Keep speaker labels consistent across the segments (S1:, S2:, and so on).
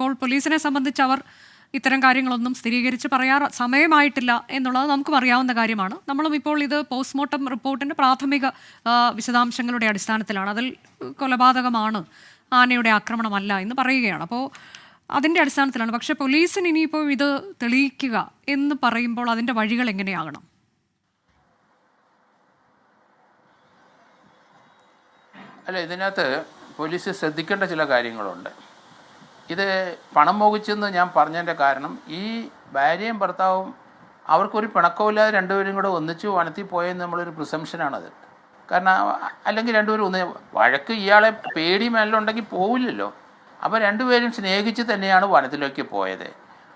S1: ഇപ്പോൾ പോലീസിനെ സംബന്ധിച്ച് അവർ ഇത്തരം കാര്യങ്ങളൊന്നും സ്ഥിരീകരിച്ച് പറയാ സമയമായിട്ടില്ല എന്നുള്ളത് നമുക്കും അറിയാവുന്ന കാര്യമാണ്. നമ്മളും ഇപ്പോൾ ഇത് പോസ്റ്റ്മോർട്ടം റിപ്പോർട്ടിന്റെ പ്രാഥമിക വിശദാംശങ്ങളുടെ അടിസ്ഥാനത്തിലാണ്. അതിൽ കൊലപാതകമാണ് ആനയുടെ ആക്രമണമല്ല എന്ന് പറയുകയാണ്. അപ്പോൾ അതിന്റെ അടിസ്ഥാനത്തിലാണ്. പക്ഷേ പോലീസിന് ഇനിയിപ്പോൾ ഇത് തെളിയിക്കുക എന്ന് പറയുമ്പോൾ അതിന്റെ വഴികൾ എങ്ങനെയാകണം?
S2: അല്ല ഇതിനകത്ത് പോലീസ് ശ്രദ്ധിക്കേണ്ട ചില കാര്യങ്ങളുണ്ട്. ഇത് പണം മോഹിച്ചെന്ന് ഞാൻ പറഞ്ഞതിന്റെ കാരണം ഈ ഭാര്യയും ഭർത്താവും അവർക്കൊരു പിണക്കമില്ലാതെ രണ്ടുപേരും കൂടെ ഒന്നിച്ച് വനത്തിൽ പോയെന്ന് നമ്മളൊരു പ്രിസംഷനാണത് കാരണം അല്ലെങ്കിൽ രണ്ടുപേരും ഒന്ന് വഴക്ക് ഇയാളെ പേടി മേലുണ്ടെങ്കിൽ പോവില്ലല്ലോ. അപ്പോൾ രണ്ടുപേരും സ്നേഹിച്ച് തന്നെയാണ് വനത്തിലേക്ക് പോയത്.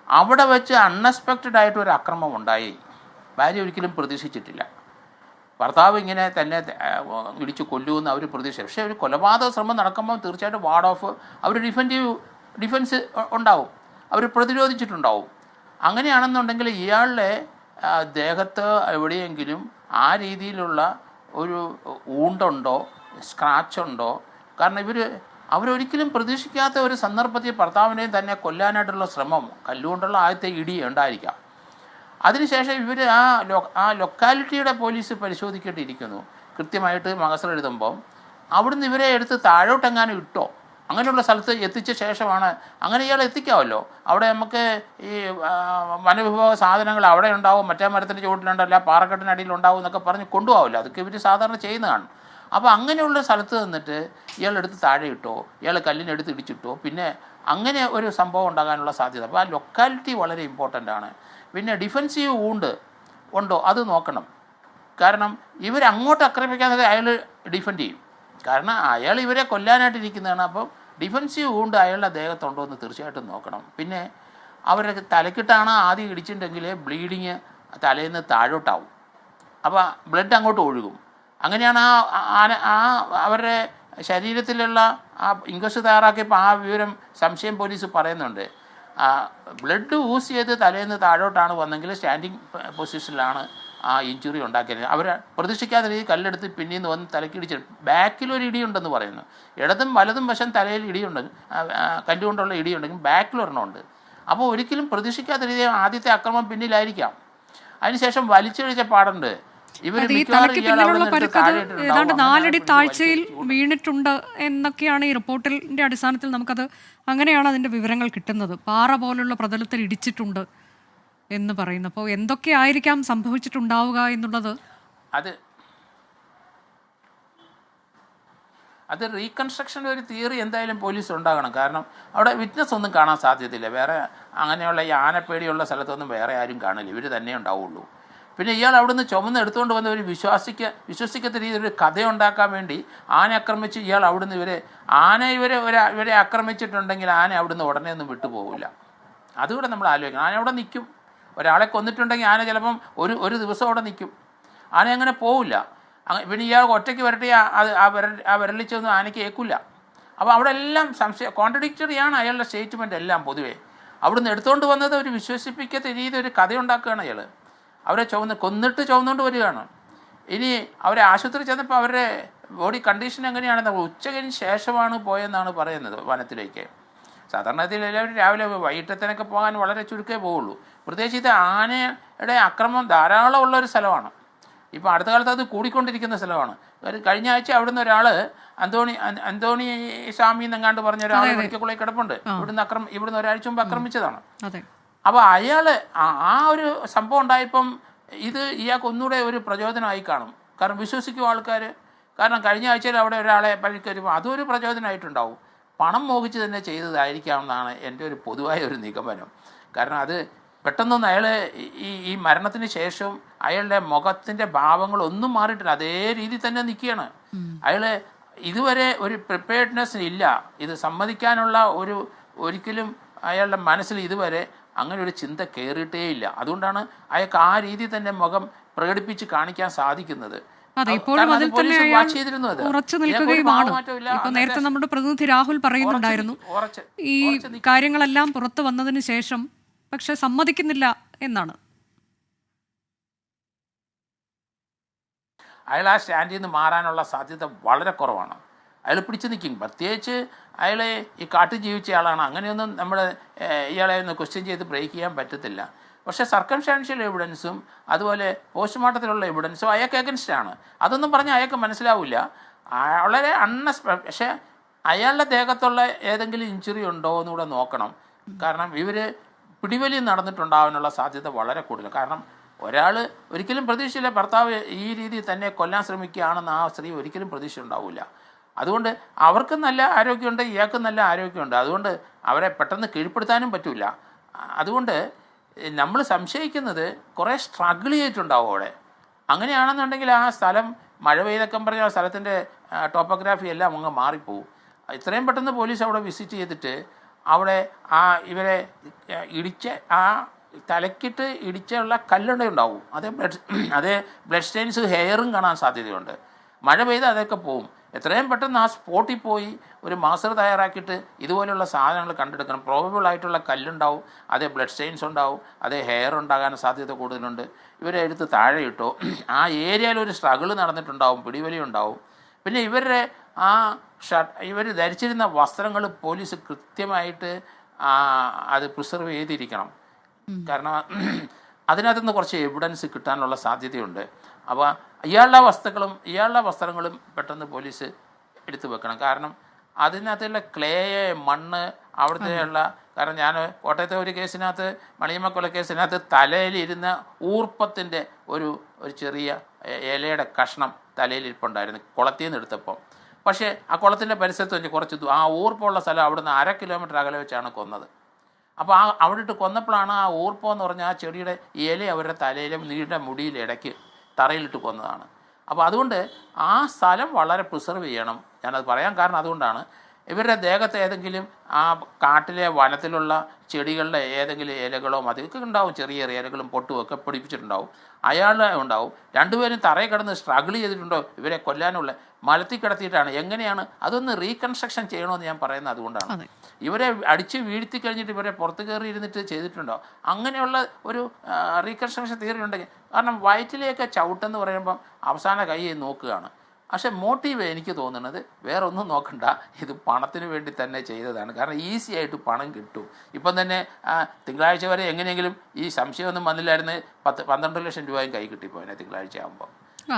S2: അവിടെ വെച്ച് അൺഎക്സ്പെക്റ്റഡ് ആയിട്ട് ഒരു അക്രമം ഉണ്ടായി. ഭാര്യ ഒരിക്കലും പ്രതീക്ഷിച്ചിട്ടില്ല. ഭർത്താവ് ഇങ്ങനെ തന്നെ ഇടിച്ച് കൊല്ലുമെന്ന് അവർ പ്രതീക്ഷിച്ചു. പക്ഷേ ഒരു കൊലപാതക ശ്രമം നടക്കുമ്പോൾ തീർച്ചയായിട്ടും വാർഡ് ഓഫ് അവർ ഡിഫന്റീവ് ഡിഫൻസ് ഉണ്ടാവും. അവർ പ്രതിരോധിച്ചിട്ടുണ്ടാവും. അങ്ങനെയാണെന്നുണ്ടെങ്കിൽ ഇയാളുടെ ദേഹത്ത് എവിടെയെങ്കിലും ആ രീതിയിലുള്ള ഒരു ഊണ്ടുണ്ടോ സ്ക്രാച്ച് ഉണ്ടോ കാരണം ഇവർ അവരൊരിക്കലും പ്രതീക്ഷിക്കാത്ത ഒരു സന്ദർഭത്തിൽ ഭർത്താവിനെയും തന്നെ കൊല്ലാനായിട്ടുള്ള ശ്രമം കല്ലുകൊണ്ടുള്ള ആദ്യത്തെ ഇടി ഉണ്ടായിരിക്കാം. അതിനുശേഷം ഇവർ ആ ലൊ ആ ലൊക്കാലിറ്റിയുടെ പോലീസ് പരിശോധിക്കേണ്ടിയിരിക്കുന്നു. കൃത്യമായിട്ട് മകസർ എഴുതുമ്പം അവിടുന്ന് ഇവരെ എടുത്ത് താഴോട്ടെങ്ങാനും ഇട്ടോ? അങ്ങനെയുള്ള സ്ഥലത്ത് എത്തിച്ച ശേഷമാണ് അങ്ങനെ ഇയാൾ എത്തിക്കാമല്ലോ അവിടെ നമുക്ക് ഈ വനവിഭവ സാധനങ്ങൾ അവിടെ ഉണ്ടാവും മറ്റേ മരത്തിന്റെ ചുവട്ടിലുണ്ടല്ല പാറക്കെട്ടിനടിയിൽ ഉണ്ടാവും എന്നൊക്കെ പറഞ്ഞ് കൊണ്ടുപോകാമല്ലോ അതൊക്കെ ഇവർ സാധാരണ ചെയ്യുന്നതാണ്. അപ്പോൾ അങ്ങനെയുള്ള സ്ഥലത്ത് നിന്നിട്ട് ഇയാൾ എടുത്ത് താഴെ ഇട്ടോ ഇയാൾ കല്ലിനെടുത്ത് ഇടിച്ചിട്ടോ പിന്നെ അങ്ങനെ ഒരു സംഭവം ഉണ്ടാകാനുള്ള സാധ്യത. അപ്പോൾ ആ ലൊക്കാലിറ്റി വളരെ ഇമ്പോർട്ടന്റ് ആണ്. പിന്നെ ഡിഫൻസീവ് വൂണ്ട് ഉണ്ടോ? അത് നോക്കണം. കാരണം ഇവർ അങ്ങോട്ട് ആക്രമിക്കാതെ അയാൾ ഡിഫെൻഡ് ചെയ്യും. കാരണം അയാൾ ഇവരെ കൊല്ലാനായിട്ടിരിക്കുന്നതാണ് അപ്പം ഡിഫൻസീവ് കൊണ്ട് അയാളുടെ ദേഹത്തുണ്ടോ എന്ന് തീർച്ചയായിട്ടും നോക്കണം. പിന്നെ അവരുടെ തലക്കിട്ടാണ് ആദ്യം ഇടിച്ചിട്ടുണ്ടെങ്കിൽ ബ്ലീഡിങ് തലയിൽ നിന്ന് താഴോട്ടാവും. അപ്പോൾ ബ്ലഡ് അങ്ങോട്ട് ഒഴുകും. അങ്ങനെയാണ് ആ ആന ആ അവരുടെ ശരീരത്തിലുള്ള ആ ഇൻക്വസ്റ്റ് തയ്യാറാക്കിയപ്പോൾ ആ വിവരം സംശയം പോലീസ് പറയുന്നുണ്ട്. ബ്ലഡ് യൂസ് ചെയ്ത് തലേന്ന് താഴോട്ടാണ് വന്നെങ്കിൽ സ്റ്റാൻഡിങ് പൊസിഷനിലാണ് ആ ഇഞ്ചുറി ഉണ്ടാക്കിയത് അവർ പ്രതീക്ഷിക്കാത്ത രീതിയിൽ കല്ലെടുത്ത് പിന്നീന്ന് വന്ന് തലക്കിടിച്ച് ബാക്കിലൊരു ഇടിയുണ്ടെന്ന് പറയുന്നു. ഇടതും വലതും വശം തലയിൽ ഇടിയുണ്ട്. കല്ലുകൊണ്ടുള്ള ഇടിയുണ്ടെങ്കിൽ ബാക്കിൽ ഒരെണ്ണമുണ്ട് അപ്പോൾ ഒരിക്കലും പ്രതീക്ഷിക്കാത്ത രീതിയിൽ ആദ്യത്തെ അക്രമം പിന്നിലായിരിക്കാം. അതിനുശേഷം വലിച്ചെഴിച്ച പാടുണ്ട്.
S1: ഏതാണ്ട് നാലടി താഴ്ചയിൽ വീണിട്ടുണ്ട് എന്നൊക്കെയാണ് ഈ റിപ്പോർട്ടിന്റെ അടിസ്ഥാനത്തിൽ നമുക്കത് അങ്ങനെയാണ് അതിന്റെ വിവരങ്ങൾ കിട്ടുന്നത്. പാറ പോലുള്ള പ്രതലത്തിൽ ഇടിച്ചിട്ടുണ്ട്. എന്ന് പറയുന്നു. അപ്പോൾ എന്തൊക്കെയായിരിക്കാം സംഭവിച്ചിട്ടുണ്ടാവുക എന്നുള്ളത്?
S2: അത് അത് റീകൺസ്ട്രക്ഷൻ ഒരു തിയറി എന്തായാലും പോലീസ് ഉണ്ടാകണം. കാരണം അവിടെ വിറ്റ്നസ് ഒന്നും കാണാൻ സാധ്യതയില്ല. വേറെ അങ്ങനെയുള്ള ഈ ആനപ്പേടിയുള്ള സ്ഥലത്തൊന്നും വേറെ ആരും കാണില്ല. ഇവർ തന്നെ ഉണ്ടാവുള്ളൂ. പിന്നെ ഇയാൾ അവിടുന്ന് ചുമന്ന് എടുത്തുകൊണ്ട് വന്ന ഒരു വിശ്വാസിക്ക വിശ്വസിക്കത്ത രീതിയിൽ ഒരു കഥ ഉണ്ടാക്കാൻ വേണ്ടി ആന ആക്രമിച്ച് ഇയാൾ അവിടുന്ന് ഇവരെ ആന ഇവരെ ഒരു ഇവരെ ആക്രമിച്ചിട്ടുണ്ടെങ്കിൽ ആന അവിടുന്ന് ഉടനെ ഒന്നും വിട്ടുപോകില്ല അതുകൂടെ നമ്മൾ ആലോചിക്കണം. ആന അവിടെ നിൽക്കും. ഒരാളെ കൊന്നിട്ടുണ്ടെങ്കിൽ ആന ചിലപ്പം ഒരു ഒരു ദിവസം അവിടെ നിൽക്കും. ആന അങ്ങനെ പോവില്ല. പിന്നെ ഇയാൾ ഒറ്റയ്ക്ക് വരട്ടെ അത് ആ വിരൽ ആ വിരലിച്ചൊന്നും ആനയ്ക്ക് ഏക്കില്ല അപ്പോൾ അവിടെ എല്ലാം സംശയം കോൺട്രഡിക്റ്ററിയാണ് അയാളുടെ സ്റ്റേറ്റ്മെന്റ് എല്ലാം പൊതുവേ. അവിടുന്ന് എടുത്തുകൊണ്ട് വന്നത് ഒരു വിശ്വസിപ്പിക്കത്ത രീതി ഒരു കഥയുണ്ടാക്കുകയാണ് അയാൾ. അവരെ ചുവന്ന് കൊന്നിട്ട് ചുവന്നുകൊണ്ട് വരികയാണ്. ഇനി അവരെ ആശുപത്രി ചെന്നപ്പോൾ അവരുടെ ബോഡി കണ്ടീഷൻ എങ്ങനെയാണെന്ന് ഉച്ചകഴിഞ്ഞ് ശേഷമാണ് പോയെന്നാണ് പറയുന്നത് വനത്തിലേക്ക്. സാധാരണത്തിൽ എല്ലാവരും രാവിലെ വൈകിട്ടത്തിനൊക്കെ പോകാൻ വളരെ ചുരുക്കേ പോവുള്ളൂ. പ്രത്യേകിച്ച് ഇത് ആനയുടെ അക്രമം ധാരാളം ഉള്ള ഒരു സ്ഥലമാണ്. ഇപ്പോൾ അടുത്ത കാലത്ത് അത് കൂടിക്കൊണ്ടിരിക്കുന്ന സ്ഥലമാണ്. ഒരു കഴിഞ്ഞ ആഴ്ച അവിടുന്ന് ഒരാൾ അന്തോണി അന്തോണി സ്വാമി എന്നെങ്ങാണ്ട് പറഞ്ഞ ഒരാൾ മെഡിക്കൽ കോളേജ് കിടപ്പുണ്ട്. ഇവിടുന്ന് അക്രമം ഇവിടുന്ന് ഒരാഴ്ച മുമ്പ് ആക്രമിച്ചതാണ് അപ്പോൾ അയാൾ ആ ഒരു സംഭവം ഉണ്ടായപ്പം ഇത് ഇയാൾക്ക് ഒന്നുകൂടെ ഒരു പ്രചോദനമായി കാണും. കാരണം വിശ്വസിക്കും ആൾക്കാർ കാരണം കഴിഞ്ഞ ആഴ്ചയിൽ അവിടെ ഒരാളെ പഴിക്കരുമ്പോൾ അതൊരു പ്രചോദനമായിട്ടുണ്ടാവും. പണം മോഹിച്ച് തന്നെ ചെയ്തതായിരിക്കാം എന്നാണ് എന്റെ ഒരു പൊതുവായ ഒരു നിഗമനം. കാരണം അത് പെട്ടെന്നൊന്നും അയാൾ ഈ ഈ മരണത്തിന് ശേഷം അയാളുടെ മുഖത്തിന്റെ ഭാവങ്ങൾ ഒന്നും മാറിയിട്ടില്ല. അതേ രീതിയിൽ തന്നെ നിൽക്കുകയാണ്. അയാൾ ഇതുവരെ ഒരു പ്രിപ്പയർഡ്നെസ് ഇല്ല. ഇത് സമ്മതിക്കാനുള്ള ഒരു ഒരിക്കലും അയാളുടെ മനസ്സിൽ ഇതുവരെ അങ്ങനെ ഒരു ചിന്ത കയറിയിട്ടേ ഇല്ല. അതുകൊണ്ടാണ് അയാൾക്ക് ആ രീതി തന്നെ മുഖം പ്രകടിപ്പിച്ച് കാണിക്കാൻ സാധിക്കുന്നത്.
S1: ഉറച്ചു നിൽക്കുകയുമാണ്. ഇപ്പൊ നേരത്തെ നമ്മുടെ പ്രതിനിധി രാഹുൽ പറയുന്നുണ്ടായിരുന്നു. ഈ കാര്യങ്ങളെല്ലാം പുറത്തു വന്നതിന് ശേഷം പക്ഷെ സമ്മതിക്കുന്നില്ല എന്നാണ്.
S2: അയാൾ ആ സ്റ്റാൻഡിൽ നിന്ന് മാറാനുള്ള സാധ്യത വളരെ കുറവാണ്. അയാൾ പിടിച്ചു നിൽക്കും. പ്രത്യേകിച്ച് അയാൾ ഈ കാട്ടിൽ ജീവിച്ച ആളാണ്. അങ്ങനെയൊന്നും നമ്മൾ ഇയാളെ ഒന്ന് ക്വസ്റ്റ്യൻ ചെയ്ത് ബ്രേക്ക് ചെയ്യാൻ പറ്റത്തില്ല. പക്ഷേ സർക്കംസ്റ്റാൻഷ്യൽ എവിഡൻസും അതുപോലെ പോസ്റ്റ്മോർട്ടത്തിലുള്ള എവിഡൻസും അയാൾക്ക് against ആണ്. അതൊന്നും പറഞ്ഞാൽ അയാൾക്ക് മനസ്സിലാവില്ല. വളരെ അൺഎക്സ്പെ പക്ഷേ അയാളുടെ ദേഹത്തുള്ള ഏതെങ്കിലും ഇഞ്ചുറി ഉണ്ടോ എന്നുകൂടെ നോക്കണം. കാരണം ഇവർ പിടിവലി നടന്നിട്ടുണ്ടാവാനുള്ള സാധ്യത വളരെ കൂടുതൽ. കാരണം ഒരാൾ ഒരിക്കലും പ്രതീക്ഷയില്ല ഭർത്താവ് ഈ രീതിയിൽ തന്നെ കൊല്ലാൻ ശ്രമിക്കുകയാണെന്ന് ആ സ്ത്രീ ഒരിക്കലും പ്രതീക്ഷ ഉണ്ടാവില്ല അതുകൊണ്ട് അവർക്ക് നല്ല ആരോഗ്യമുണ്ട് ഇയാൾക്കും നല്ല ആരോഗ്യമുണ്ട്. അതുകൊണ്ട് അവരെ പെട്ടെന്ന് കീഴ്പ്പെടുത്താനും പറ്റില്ല അതുകൊണ്ട് നമ്മൾ സംശയിക്കുന്നത് കുറേ സ്ട്രഗിൾ ചെയ്തിട്ടുണ്ടാവും അവിടെ. അങ്ങനെയാണെന്നുണ്ടെങ്കിൽ ആ സ്ഥലം മഴ പെയ്തൊക്കെ പറഞ്ഞ ആ സ്ഥലത്തിന്റെ ടോപ്പോഗ്രാഫി എല്ലാം അങ്ങ് മാറിപ്പോവും. ഇത്രയും പെട്ടെന്ന് പോലീസ് അവിടെ വിസിറ്റ് ചെയ്തിട്ട് അവിടെ ആ ഇവരെ ഇടിച്ച് ആ തലക്കിട്ട് ഇടിച്ചുള്ള കല്ലുണ്ട ഉണ്ടാവും അതേ ബ്ലഡ് അതേ ബ്ലഡ് സ്റ്റെയിൻസ് ഹെയറും കാണാൻ സാധ്യതയുണ്ട്. മഴ പെയ്ത് അതൊക്കെ പോവും. എത്രയും പെട്ടെന്ന് ആ സ്പോട്ടിൽ പോയി ഒരു മാസ്റ്റർ തയ്യാറാക്കിയിട്ട് ഇതുപോലെയുള്ള സാധനങ്ങൾ കണ്ടെടുക്കണം. പ്രോബബിൾ ആയിട്ടുള്ള കല്ലുണ്ടാവും അതേ ബ്ലഡ് സ്റ്റെയിൻസ് ഉണ്ടാവും അതേ ഹെയർ ഉണ്ടാകാൻ സാധ്യത കൂടുതലുണ്ട്. ഇവരെ എടുത്ത് താഴെ ഇട്ടോ ആ ഏരിയയിൽ ഒരു സ്ട്രഗിൾ നടന്നിട്ടുണ്ടാവും പിടിവലി ഉണ്ടാവും. പിന്നെ ഇവരുടെ ആ ഷർട്ട് ഇവർ ധരിച്ചിരുന്ന വസ്ത്രങ്ങൾ പോലീസ് കൃത്യമായിട്ട് അത് പ്രിസർവ് ചെയ്തിരിക്കണം. കാരണം അതിനകത്തുനിന്ന് കുറച്ച് എവിഡൻസ് കിട്ടാനുള്ള സാധ്യതയുണ്ട്. അപ്പോൾ ഇയാളുടെ വസ്തുക്കളും ഇയാളുടെ വസ്ത്രങ്ങളും പെട്ടെന്ന് പോലീസ് എടുത്തു വെക്കണം. കാരണം അതിനകത്തുള്ള ക്ലേ മണ്ണ് അവിടുത്തെയുള്ള കാരണം ഞാൻ കോട്ടയത്തെ ഒരു കേസിനകത്ത് മണിയമ്മ കൊലക്കേസിനകത്ത് തലയിലിരുന്ന ഊർപ്പത്തിന്റെ ഒരു ഒരു ചെറിയ ഇലയുടെ കഷ്ണം തലയിലിരിപ്പുണ്ടായിരുന്നു കുളത്തിൽ നിന്ന് എടുത്തപ്പോൾ പക്ഷേ ആ കുളത്തിന്റെ പരിസരത്ത് വെച്ച് കുറച്ച് ആ ഊർപ്പുള്ള സ്ഥലം അവിടുന്ന് അര കിലോമീറ്റർ അകലെ വെച്ചാണ് കൊന്നത്. അപ്പോൾ ആ അവിടെ ഇട്ട് കൊന്നപ്പോഴാണ് ആ ഊർപ്പം എന്ന് പറഞ്ഞാൽ ആ ചെടിയുടെ ഇല അവരുടെ തലയിലും നീണ്ട മുടിയിലും ഇടയ്ക്ക് തറയിലിട്ട് കൊന്നതാണ്. അപ്പോൾ അതുകൊണ്ട് ആ സ്ഥലം വളരെ പ്രിസർവ് ചെയ്യണം. ഞാനത് പറയാൻ കാരണം അതുകൊണ്ടാണ് ഇവരുടെ ദേഹത്ത് ഏതെങ്കിലും ആ കാട്ടിലെ വനത്തിലുള്ള ചെടികളുടെ ഏതെങ്കിലും ഇലകളോ അതൊക്കെ ഉണ്ടാവും. ചെറിയ ചെറിയ ഇലകളും പൊട്ടും ഒക്കെ പിടിപ്പിച്ചിട്ടുണ്ടാവും. അയാൾ ഉണ്ടാവും. രണ്ടുപേരും തറയിൽ കിടന്ന് സ്ട്രഗിൾ ചെയ്തിട്ടുണ്ടോ? ഇവരെ കൊല്ലാനുള്ള മലത്തിൽ കിടത്തിയിട്ടാണ്. എങ്ങനെയാണ്? അതൊന്ന് റീകൺസ്ട്രക്ഷൻ ചെയ്യണമെന്ന് ഞാൻ പറയുന്നത് അതുകൊണ്ടാണ്. ഇവരെ അടിച്ച് വീഴ്ത്തി കഴിഞ്ഞിട്ട് ഇവരെ പുറത്ത് കയറി ഇരുന്നിട്ട് ചെയ്തിട്ടുണ്ടോ? അങ്ങനെയുള്ള ഒരു റീകൺസ്ട്രക്ഷൻ തിയറി ഉണ്ടെങ്കിൽ കാരണം വയറ്റിലേക്ക് ചവിട്ടെന്ന് പറയുമ്പം അവസാന കൈ നോക്കുകയാണ്. പക്ഷെ മോട്ടീവ് എനിക്ക് തോന്നുന്നത് വേറെ ഒന്നും നോക്കണ്ട. ഇത് പണത്തിന് വേണ്ടി തന്നെ ചെയ്തതാണ്. കാരണം ഈസി ആയിട്ട് പണം കിട്ടും. ഇപ്പം തന്നെ തിങ്കളാഴ്ച വരെ എങ്ങനെയെങ്കിലും ഈ സംശയമൊന്നും വന്നില്ലായിരുന്നു. പത്ത് പന്ത്രണ്ട് ലക്ഷം രൂപയും കൈ കിട്ടിപ്പോയിനെ തിങ്കളാഴ്ച ആകുമ്പോൾ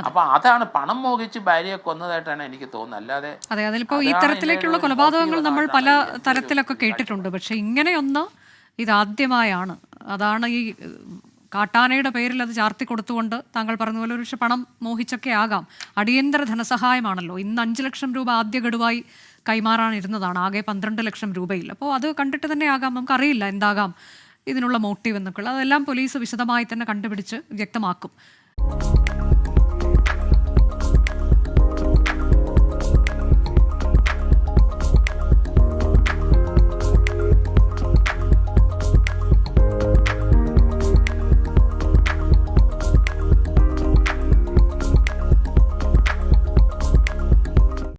S2: അപ്പൊ അതാണ് പണം മോഹിച്ച് ഭാര്യയെ കൊന്നതായിട്ടാണ് എനിക്ക് തോന്നുന്നത്. അല്ലാതെ
S1: അതെ അതിലിപ്പോ
S2: ഈ തരത്തിലേക്കുള്ള
S1: കൊലപാതകങ്ങൾ നമ്മൾ പല തരത്തിലൊക്കെ കേട്ടിട്ടുണ്ട്. പക്ഷെ ഇങ്ങനെയൊന്ന് ഇതാദ്യമായാണ്. അതാണ് ഈ കാട്ടാനയുടെ പേരിൽ അത് ചാർത്തി കൊടുത്തുകൊണ്ട് താങ്കൾ പോലെ ഒരു പക്ഷെ പണം മോഹിച്ചൊക്കെ ആകാം. അടിയന്തര ധനസഹായമാണല്ലോ. ഇന്ന് അഞ്ച് ലക്ഷം രൂപ ആദ്യ ഗഡുവായി കൈമാറാനിരുന്നതാണ്. ആകെ പന്ത്രണ്ട് ലക്ഷം രൂപയിൽ. അപ്പോൾ അത് കണ്ടിട്ട് തന്നെ ആകാം. നമുക്കറിയില്ല എന്താകാം ഇതിനുള്ള മോട്ടീവ് എന്നൊക്കെ അതെല്ലാം പോലീസ് വിശദമായി തന്നെ കണ്ടുപിടിച്ച് വ്യക്തമാക്കും.